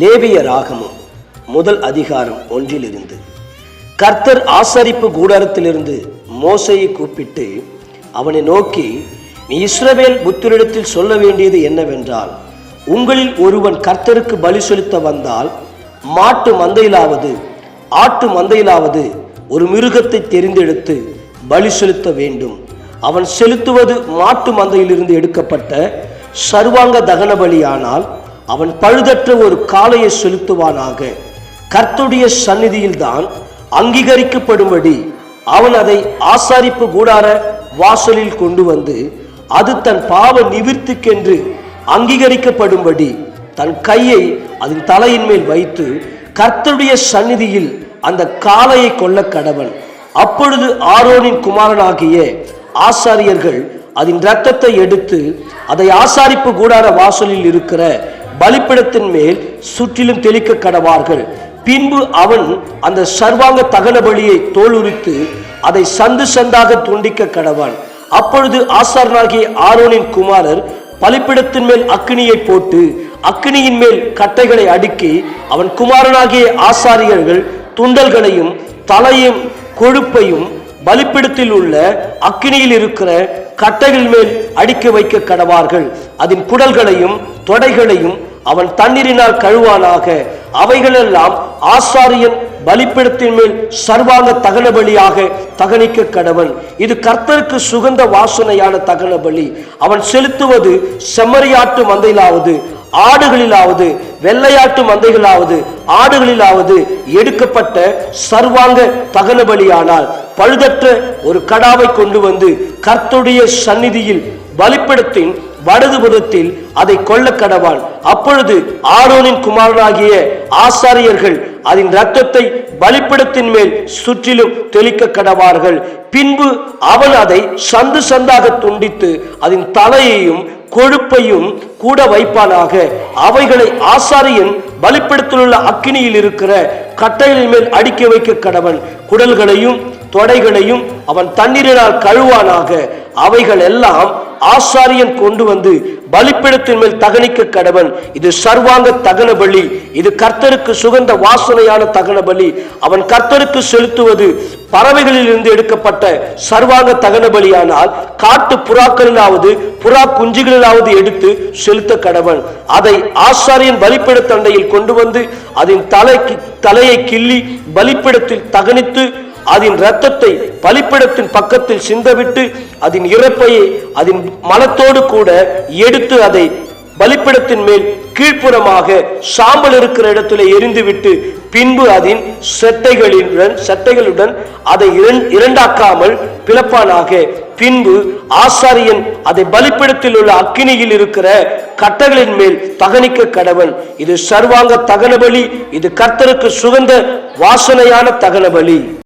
லேவிய ராகமம் முதல் அதிகாரம் ஒன்றிலிருந்து. கர்த்தர் ஆசரிப்பு கூடாரத்திலிருந்து மோசையை கூப்பிட்டு அவனை நோக்கி நீ இஸ்ரவேல் புத்திரிடத்தில் சொல்ல வேண்டியது என்னவென்றால் உங்களில் ஒருவன் கர்த்தருக்கு பலி செலுத்த வந்தால் மாட்டு மந்தையிலாவது ஆட்டு மந்தையிலாவது ஒரு மிருகத்தை தெரிந்தெடுத்து பலி செலுத்த வேண்டும். அவன் செலுத்துவது மாட்டு மந்தையிலிருந்து எடுக்கப்பட்ட சர்வாங்க தகன பலியானால் அவன் பழுதற்ற ஒரு காளையை செலுத்துவானாக. கர்த்துடைய சந்நிதியில்தான் அங்கீகரிக்கப்படும்படி அவன் அதை ஆசாரிப்பு கூடார வாசலில் கொண்டு வந்து அது தன் பாவ நிவிர்த்திக்கென்று அங்கீகரிக்கப்படும்படி தன் கையை அதன் தலையின் மேல் வைத்து கர்த்தருடைய சந்நிதியில் அந்த காளையை கொல்ல கடவன். அப்பொழுது ஆரோனின் குமாரனாகிய ஆசாரியர்கள் அதன் இரத்தத்தை எடுத்து அதை ஆசாரிப்பு கூடார வாசலில் இருக்கிற பலிப்பிடத்தின் மேல் சுற்றிலும் தெளிக்க கடவார்கள். பின்பு அவன் அந்த சர்வாங்க தகன பலியை தோலுரித்து அதை சந்து சந்தாக துண்டிக்க கடவான். அப்பொழுது ஆசாரனாகிய ஆரோனின் குமாரர் பலிப்பிடத்தின் மேல் அக்னியை போட்டு அக்கினியின் மேல் கட்டைகளை அடுக்கி அவன் குமாரனாகிய ஆசாரியர்கள் துண்டல்களையும் தலையும் கொழுப்பையும் பலிப்பிடத்தில் உள்ள அக்கினியில் இருக்கிற கட்டைகள் மேல் அடுக்கி வைக்க கடவார்கள். அதன் குடல்களையும் தொடைகளையும் அவன் தண்ணீரினால் கழுவானாக. அவைகளெல்லாம் ஆசாரியன் பலிப்பிடத்தின் மேல் சர்வாங்க தகன பலியாக தகனிக்க கடவன். இது கர்த்தருக்கு சுகந்த வாசனையான தகன பலி அவன் செலுத்துவது செம்மறியாட்டு மந்தையிலாவது ஆடுகளிலாவது வெள்ளையாட்டு மந்தைகளாவது ஆடுகளிலாவது எடுக்கப்பட்ட சர்வாங்க தகன பலியானால் பழுதற்ற ஒரு கடாவை கொண்டு வந்து கர்த்துடைய சந்நிதியில் பலிப்பிடத்தின் வடதுபுறத்தில் அதை கொல்ல கடவான் அப்பொழுது ஆரோனின் குமாரனாகிய ஆசாரியர்கள் அதன் இரத்தத்தை பலிப்பிடத்தின் மேல் சுற்றிலும் தெளிக்க கடவார்கள். பின்பு அவன் அதை சந்து சந்தாக துண்டித்து அதன் தலையையும் கொழுப்பையும் கூட வைப்பானாக. அவைகளை ஆசாரியன் பலிப்பிடத்திலுள்ள அக்கினியில் இருக்கிற கட்டையின் மேல் அடுக்கி வைக்க கடவன். குடல்களையும் தொடைகளையும் அவன் தண்ணீரினால் கழுவானாக. அவைகள் எல்லாம் ஆசாரியன் கொண்டு வந்து பலிப்பிடத்தின் மேல் தகனிக்க கடவன். இது சர்வாங்க தகன பலி. இது கர்த்தருக்கு சுகந்த வாசனையான தகன பலி. அவன் கர்த்தருக்கு செலுத்துவது பறவைகளில் இருந்து எடுக்கப்பட்ட சர்வாங்க தகன பலியானால் காட்டு புறாக்களிலாவது புறா குஞ்சுகளிலாவது எடுத்து செலுத்த கடவன். அதை ஆசாரியன் பலிப்பிட தண்டையில் கொண்டு வந்து அதன் தலைக்கு தலையை கிள்ளி பலிப்பிடத்தில் தகனித்து அதன் இரத்தத்தை பலிப்பிடத்தின் பக்கத்தில் சிந்தவிட்டு அதன் இறப்பையை அதன் மலத்தோடு கூட எடுத்து அதை பலிப்பிடத்தின் மேல் கீழ்ப்புறமாக சாம்பல் இருக்கிற இடத்துல எரிந்துவிட்டு பின்பு அதன் செட்டைகளுடன் செட்டைகளுடன் அதை இரண்- இரண்டாக்காமல் பிளப்பானாக. பின்பு ஆசாரியன் அதை பலிப்பிடத்தில் உள்ள அக்கினியில் இருக்கிற கட்டைகளின் மேல் தகனிக்க கடவன். இது சர்வாங்க தகன பலி இது கர்த்தருக்கு சுகந்த வாசனையான தகன பலி